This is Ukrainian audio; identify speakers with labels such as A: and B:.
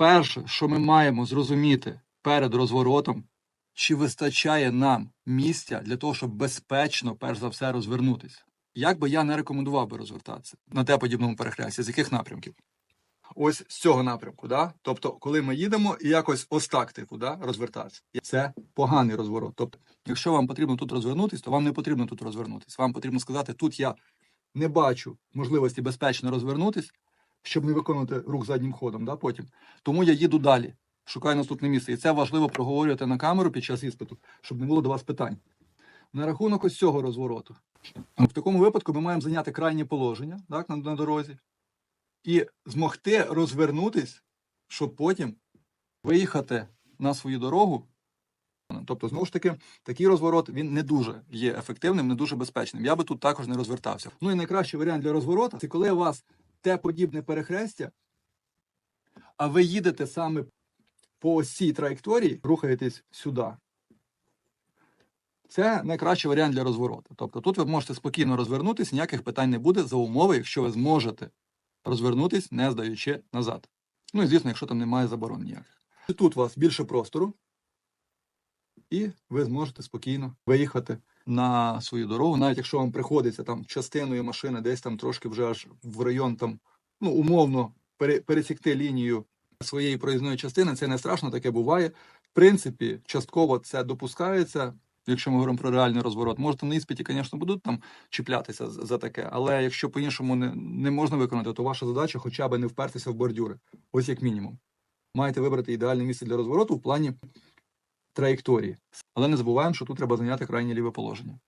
A: перше, що ми маємо зрозуміти перед розворотом, чи вистачає нам місця для того, щоб безпечно, перш за все, розвернутися. Як би я не рекомендував би розвертатися на те подібному перехресті, з яких напрямків? Ось з цього напрямку, да? Тобто, коли ми їдемо і якось ось так, типу, да, розвертатися. Це поганий розворот. Тобто, якщо вам потрібно тут розвернутися, то вам не потрібно тут розвернутися. Вам потрібно сказати, тут я не бачу можливості безпечно розвернутися, щоб не виконувати рух заднім ходом, да, потім. Тому я їду далі, шукаю наступне місце. І це важливо проговорювати на камеру під час іспиту, щоб не було до вас питань. На рахунок ось цього розвороту. В такому випадку ми маємо зайняти крайнє положення так, на, на дорозі і змогти розвернутись, щоб потім виїхати на свою дорогу. Тобто, знову ж таки, такий розворот він не дуже є ефективним, не дуже безпечним. Я би тут також не розвертався. Ну і найкращий варіант для розворота це коли у вас те подібне перехрестя, а ви їдете саме по ось цій траєкторії, рухаєтесь сюди. Це найкращий варіант для розвороту. Тобто тут ви можете спокійно розвернутися, ніяких питань не буде за умови, якщо ви зможете розвернутись, не здаючи назад. Ну і звісно, якщо там немає заборон ніяких. Тут у вас більше простору, і ви зможете спокійно виїхати на свою дорогу, навіть якщо вам приходиться там частиною машини десь там трошки вже аж в район там, ну, умовно пересікти лінію своєї проїзної частини, це не страшно, таке буває. В принципі, частково це допускається. Якщо ми говоримо про реальний розворот, можете на іспиті, звісно, будуть там чіплятися за таке, але якщо по-іншому не, не можна виконати, то ваша задача хоча б не впертися в бордюри. Ось як мінімум. Маєте вибрати ідеальне місце для розвороту в плані траєкторії. Але не забуваємо, що тут треба зайняти крайнє ліве положення.